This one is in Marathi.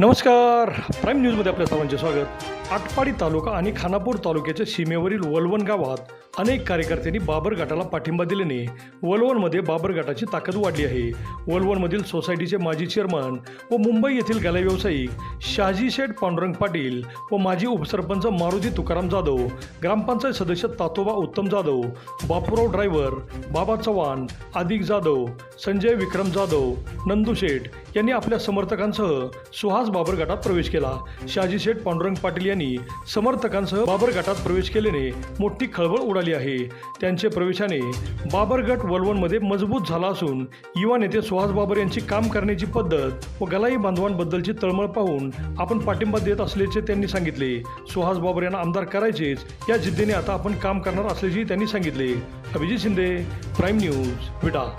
नमस्कार. प्राईम न्यूजमध्ये आपल्या सर्वांचे स्वागत. आटपाडी तालुका आणि खानापूर तालुक्याच्या सीमेवरील वलवण गावात अनेक कार्यकर्त्यांनी बाबर गटाला पाठिंबा दिल्याने वलवणमध्ये बाबर गटाची ताकद वाढली आहे. वलवणमधील सोसायटीचे माजी चेअरमन व मुंबई येथील गला व्यावसायिक शहाजी शेठ पांडुरंग पाटील व माजी उपसरपंच मारुती तुकाराम जाधव ग्रामपंचायत सदस्य तातोबा उत्तम जाधव बापूराव ड्रायव्हर बाबा चव्हाण आदिक जाधव संजय विक्रम जाधव नंदू शेठ यांनी आपल्या समर्थकांसह सुहास बाबर गटात प्रवेश केला. शहाजी शेठ पांडुरंग पाटील यांनी समर्थकांसह बाबर गटात प्रवेश केल्याने मोठी खळबळ उडाली आहे. त्यांच्या प्रवेशाने बाबर गट वलवणमध्ये मजबूत झाला असून युवा नेते सुहास बाबर यांची काम करण्याची पद्धत व गलाई बांधवांबद्दलची तळमळ पाहून आपण पाठिंबा देत असल्याचे त्यांनी सांगितले. सुहास बाबर यांना आमदार करायचेच या जिद्दीने आता आपण काम करणार असल्याचे त्यांनी सांगितले. Abhijit Shinde prime news Vita.